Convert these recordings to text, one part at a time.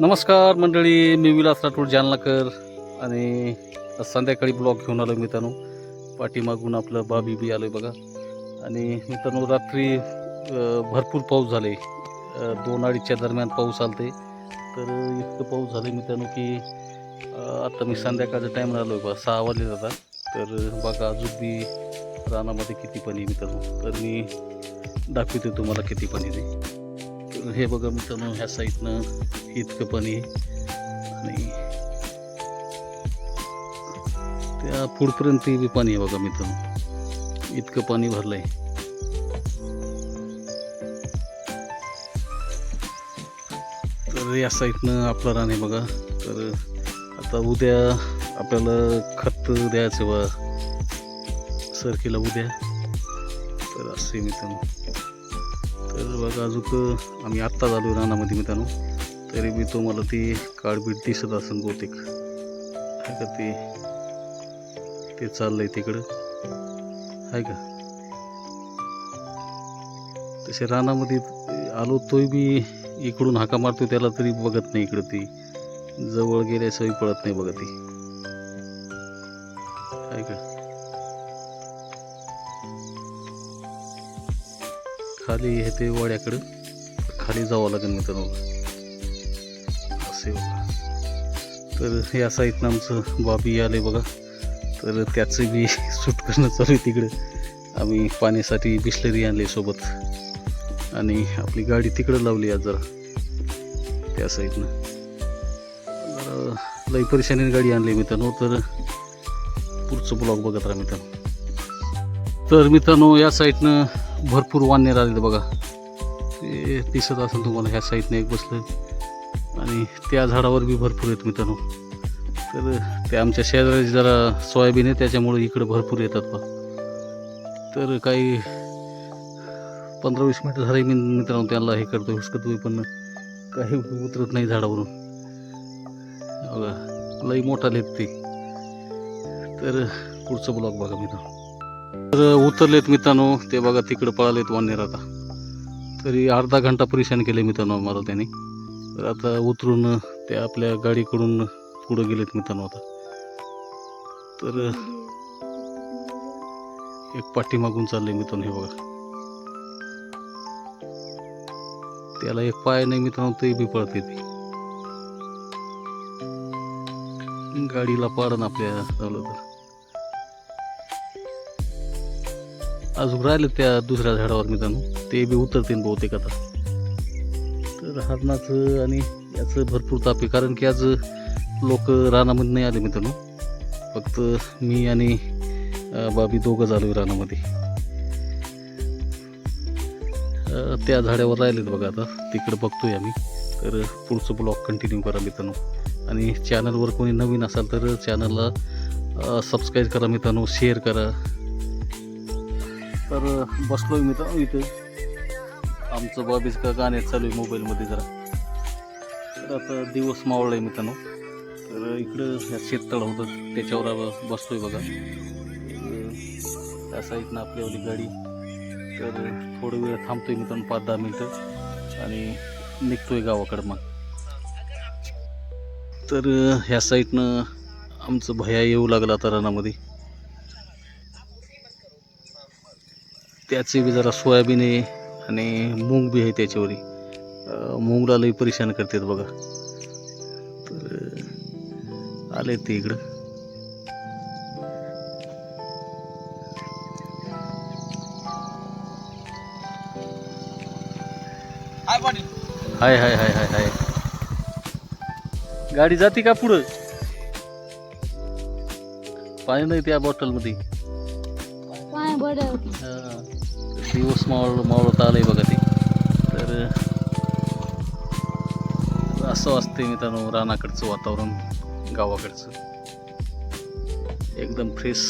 नमस्कार मंडळी मी विलास राठोड जालनाकर आणि संध्याकाळी ब्लॉग घेऊन आलो मित्रांनो. पाठीमागून आपलं बाबी बी आलं बघा. आणि मित्रांनो रात्री भरपूर पाऊस झाले. दोन अडीचच्या दरम्यान पाऊस आलते. तर इतकं पाऊस झाले मित्रांनो की आत्ता मी संध्याकाळचा टाईम आलो आहे बघा. सहा वाजले जाता तर बघा अजून बी रानामध्ये किती पाणी मित्रांनो. तर मी दाखवते तुम्हाला किती पाणी ते तर हे बघा मित्रांनो ह्या साईडनं इतकं पाणी आणि त्या पुढपर्यंत बी पाणी आहे बघा मित्रांनो. इतकं पाणी भरलंय. तर या साईडनं आपला रान आहे बघा. तर आता उद्या आपल्याला खत द्यायचं बा. सरकीला उद्या. तर असे मित्रांनो. तर बघा अजून आम्ही आत्ताच आलो रानामध्ये मित्रांनो. तरी मी तुम्हाला ती काळबीट दिसत असेल बहुतेक. आहे का ते? ते चाललंय तिकडं. आहे का? तसे रानामध्ये आलो तोही बी इकडून हाका मारतो त्याला तरी बघत नाही इकडं ती. जवळ गेल्याशिवाय पळत नाही बघा ती. आहे का? खाली हे ते वाड्याकडं. खाली जावं लागेल मित्रांनो असे बघा. तर या साईडनं आमचं बाबी आले बघा. तर त्याचं बी सूट करणं चालू आहे तिकडं. आम्ही पाण्यासाठी बिस्लरी आणली सोबत. आणि आपली गाडी तिकडं लावली आज जरा. त्या साईडनं जरा लई परेशानीने गाडी आणली मित्रांनो तर पुढचं ब्लॉग बघत राहा मित्रांनो. तर मित्रांनो या साईडनं भरपूर वानर आलेत बघा. ते दिसत असेल तुम्हाला ह्या साईडने एक बसलं. आणि त्या झाडावर बी भरपूर आहेत मित्रांनो. तर ते आमच्या शेजारी जरा सोयाबीन आहे त्याच्यामुळे इकडं भरपूर येतात बा तर काही पंधरा वीस मिनटं झाले मी मित्रांनो त्यांना हे करतो हुसकतोय पण काही उतरत नाही झाडावरून. बघा लई मोठा लेत ते. तर पुढचं ब्लॉग बघा मित्रांनो. तर उतरलेत मित्रांनो ते बघा तिकडं पळालेत वानेर आता. तरी अर्धा घंटा परेशान केले मित्रांनो आम्हाला त्याने. तर आता उतरून ते आपल्या गाडीकडून पुढं गेलेत मित्रांनो आता. तर एक पाठी मागून चालले मित्रांनो हे बघा. त्याला एक पाय नाही मित्रांनो ते बी पळते ती. गाडीला पाडन आपल्या झालं तर अजून राहिले त्या दुसऱ्या झाडावर मित्रांनो. ते बी उतरतील बहुतेक आता. तर हरणाचं आणि याचं भरपूर ताप आहे. कारण की आज लोक रानामध्ये नाही आले मित्रांनो. फक्त मी आणि बाबी दोघं झालो रानामध्ये. त्या झाडावर राहिलेत बघा आता. तिकडं बघतोय आम्ही. तर पुढचं ब्लॉग कंटिन्यू करा मित्रांनो. आणि चॅनलवर कोणी नवीन असाल तर चॅनलला सबस्क्राईब करा मित्रांनो. शेअर करा. तर बसलोय तर इथं. आमचं बाबीच का गाणे चालू आहे मोबाईलमध्ये जरा. तर आता दिवस मावळला आहे मित्रांनो. तर इकडं ह्या शेततळ होतं. त्याच्यावर बसतोय बघा. त्या साईडनं आपल्यावाली गाडी. तर थोडं वेळ थांबतोय मित्रांनो पाच दहा मिनटं. आणि निघतोय गावाकडं मग. तर ह्या साईडनं आमचं भया येऊ लागला आता रानामध्ये त्याचे बी जरा सोयाबीन आहे आणि मूग बी आहे त्याच्यावरी. मूगला लई परेशान करतात बघा. तर आले ते इकडं. हाय हाय हाय हाय हाय गाडी जाते का पुढं? पाणी नाही त्या बॉटलमध्ये दिवस मावळ मावळत आहे बघा ते. तर असं असते मित्रांनो रानाकडचं वातावरण गावाकडचं. एकदम फ्रेश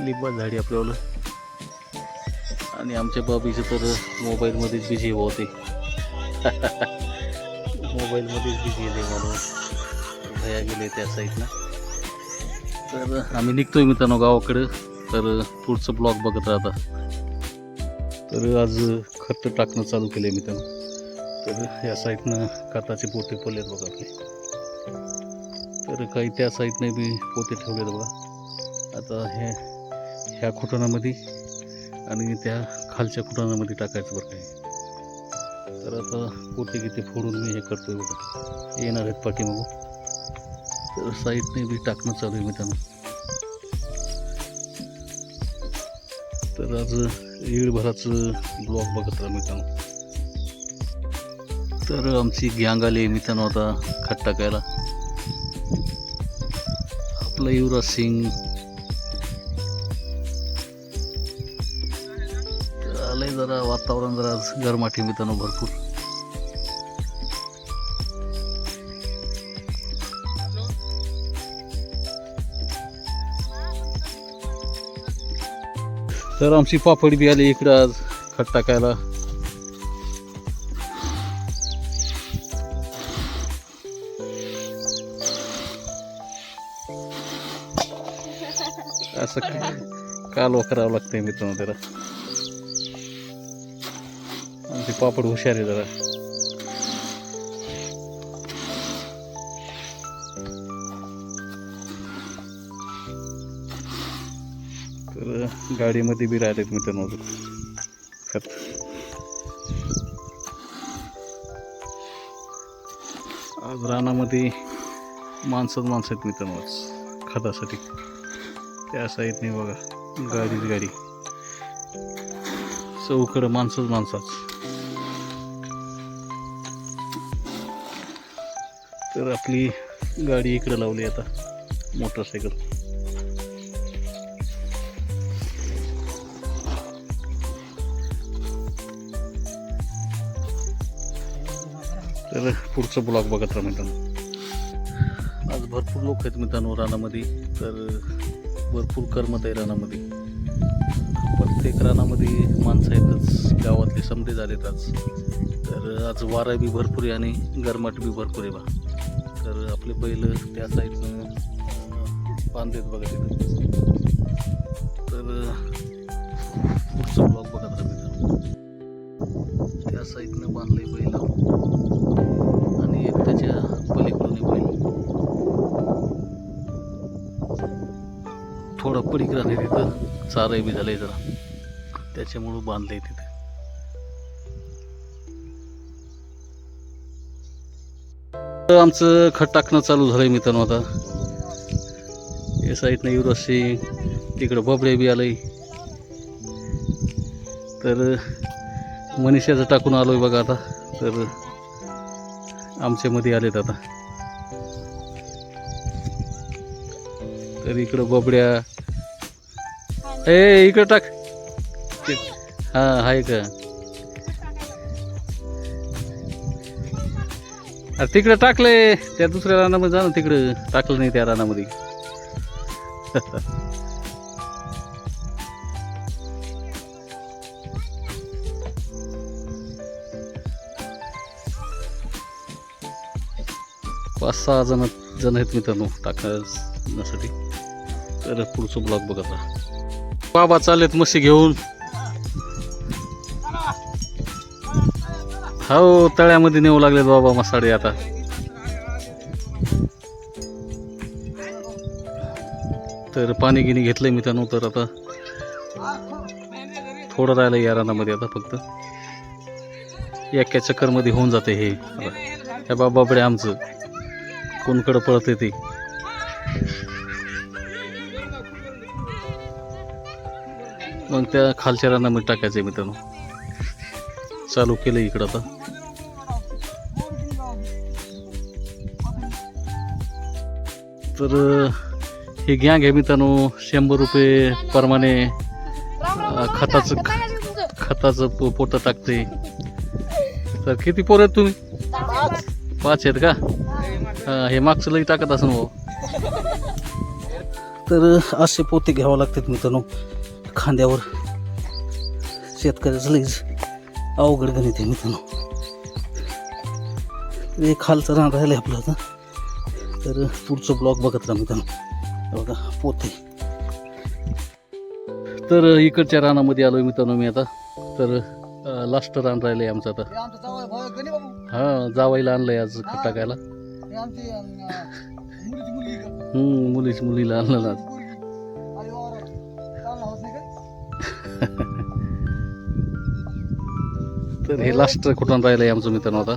लिंबा झाडी आपल्याला आणि आमच्या बाबीचे तर मोबाईलमध्येच बिझी होते मोबाईलमध्येच बिझी आहे म्हणून भया गेले त्या साईडला तर आम्ही निघतोय मित्रांनो गावाकडं. तर पुढचं ब्लॉग बघत राहता. तर आज खत टाकणं चालू केलं आहे मित्रांनो तर या साईडनं खताचे पोते आहेत बघा आपले. तर काही त्या साईडने बी पोते ठेवलेत बघा. आता हे ह्या खुटाणामध्ये आणि त्या खालच्या खुटाणामध्ये टाकायचं बरं काही. तर आता पोते किती फोडून मी हे करतोय बघा. येणार आहेत पाठीमागून तर साईडने बी टाकणं चालू आहे मित्रांनो तर आज येळभराचं ब्लॉग बघत राहा मित्रांनो. तर आमची गँग आली मित्रांनो आता खट टाकायला. आपला युवराज सिंग. आलंय जरा वातावरण जरा गरमाठी मित्रांनो भरपूर. तर आमची पापड बी आली इकडं आज खट टाकायला. असं कालवा करावं लागतंय मित्रांनो त्याला? आमचे पापड हुशार आहे जरा. गाडीमध्ये बी राहिलेत मित्रांनो. अजून खत आज रानामध्ये माणसंच माणसं आहेत मित्रांनो. खतासाठी. त्या साईडने बघा गाडीच गाडी. चौकडं माणसंच माणसाच तर आपली गाडी इकडे लावली आता. मोटरसायकल. तर पुढचं ब्लॉग बघत राहा मित्रांनो. आज भरपूर लोक आहेत मित्रांनो रानामध्ये तर भरपूर करमत आहे रानामध्ये. प्रत्येक रानामध्ये माणसं आहेतच गावातले समजे झालेत आज. तर आज वारा बी भरपूर आहे आणि गरमाट बी भरपूर आहे बा. तर आपले बैल त्या साईडनं बांधलेत बघा तिथं. तर पुढचं ब्लॉग बघत राहा मित्रांनो. त्या साईडनं बांधले बैल. पडीक राहते तिथं. चारही बी झालंय जरा. त्याच्यामुळं बांधलंय तिथे. तर आमचं खत टाकणं चालू झालंय मित्रांनो आता. या साईडनं युवराज सिंग तिकडं बबडे बी आलंय. तर मनीषाचं टाकून आलोय बघा आता. तर आमच्यामध्ये आलेत आता. तर इकडं बबड्या ए इकडं टाक. हा आहे का? अरे तिकडं टाकलंय. त्या दुसऱ्या रानामध्ये जा ना तिकडं. टाकलं नाही त्या रानामध्ये. पाच सहा जण जण आहेत मित्रांनो टाकण्यासाठी. तर पुढचं ब्लॉग बघत राहा बाबा चालेत म्हशी घेऊन. हो तळ्यामध्ये नेऊ लागलेत बाबा मसाडे आता. तर पाणी गिनी घेतलंय त्यानं तर आता थोडं राहिलं या रानामध्ये आता फक्त. एका चक्करमध्ये होऊन जाते हे. हे बाबाकडे आमचं. कोणकडं पळते ते? मग त्या खालच्या रानामध्ये टाकायचं आहे मित्रांनो. चालू केलं इकडं आता. तर हे घ्या घ्या मित्रांनो शंभर रुपये प्रमाणे खताचं खताचं पो पोतं टाकते. तर किती पोर आहेत तुम्ही? पाच आहेत का? हे मागचं लई टाकत असं भाऊ. तर असे पोते घ्यावं लागतात मित्रांनो. खांद्यावर. शेतकऱ्याचं लईच अवघड गणित आहे मित्रांनो. हे खालचं रान राहिलं आपलं आता. तर पुढचं ब्लॉग बघत राहा मित्रांनो. बघा पोते तर इकडच्या रानामध्ये आलोय मित्रांनो मी आता. तर लास्ट रान आमचं आता. आमचा भाऊ आहे, गणी बाबू. हा जावायला आणलंय आज खत टाकायला आमची मुलीच मुलीला आणलं आज. तर हे लास्ट कुठून राहिलंय आमचं मित्रांनो आता?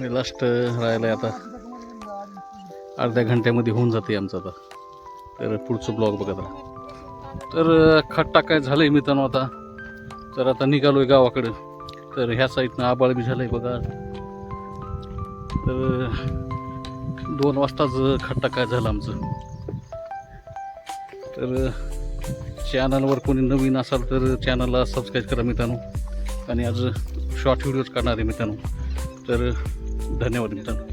हे लास्ट राहिलंय आता. अर्ध्या घंट्यामध्ये होऊन जाते आमचं आता. तर पुढचं ब्लॉग बघत राहा. तर खट टाकाय झालंय मित्रांनो आता? तर आता निघालोय गावाकडं. तर ह्या साईडनं आबाळ बी झालंय बघा. तर दोन वाजताच खट टाकाय झालं आमचं. तर चॅनलवर कोणी नवीन असाल तर चॅनलला सबस्क्राईब करा मित्रांनो. आणि आज शॉर्ट व्हिडिओज करणार आहे मित्रांनो. तर धन्यवाद मित्रांनो.